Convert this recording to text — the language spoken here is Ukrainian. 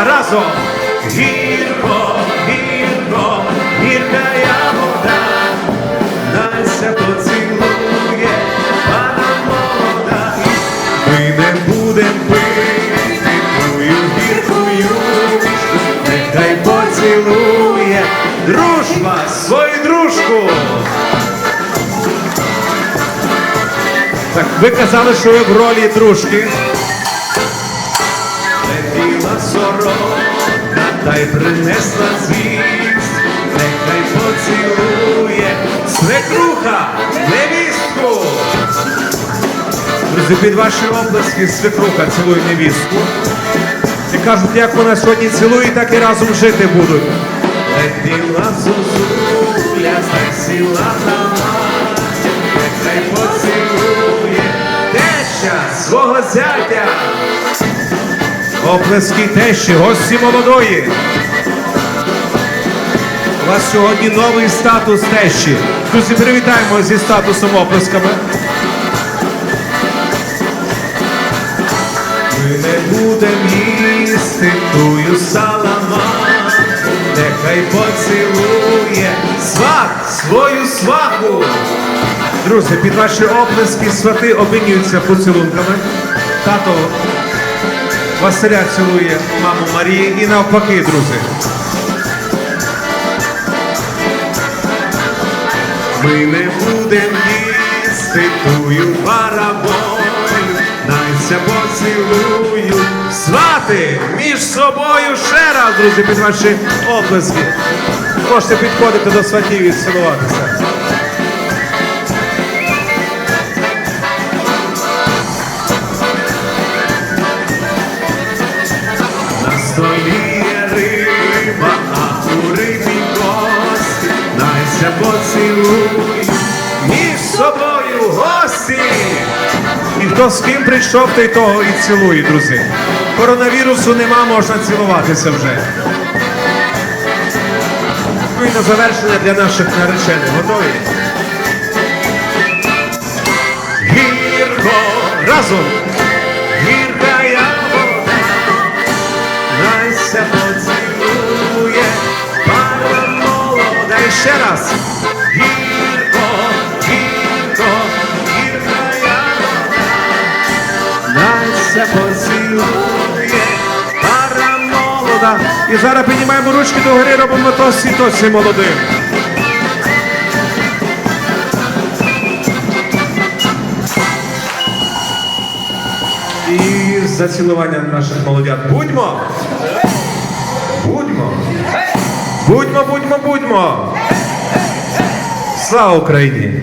разом. Гірко, гірко, гіркая вода, Настя поцілує, пана молода. Ми не будем пити тую гіркую, нехай поцілує дружба свою дружку. Так, ви казали, що ви в ролі дружки. Та й принесла звіст, нехай поцілує свекруха, невістку. Друзі, під ваші обласки свекруха цілує невістку. І кажуть, як вона сьогодні цілує, так і разом жити будуть. Летіла зозуля, та сіла мать, нехай поцілує теща свого зятя. Оплески тещі, гості молодої. У вас сьогодні новий статус тещі. Друзі, привітаємо зі статусом оплесками. Ми не будем їсти тую саламан, нехай поцілує сват свою сваху. Друзі, під ваші оплески свати обмінюються поцілунками. Тато Василя цілує маму Марії і навпаки, друзі. Ми не будем їсти тую бараболю, найся поцілую. Свати між собою ще раз, друзі, під ваші оплески. Можете підходити до сватів і цілуватися. Поцілуй між собою гості. І хто з ким прийшов, той того і цілує, друзі. Коронавірусу нема, можна цілуватися вже. Ну і на завершення для наших наречених. Готові? Гірко разом. Молода. І зараз піднімаємо ручки до гори, робимо тосі, тосі молодим. І зацілування наших молодят. Будьмо! Будьмо! Будьмо, будьмо, будьмо! Слава Україні!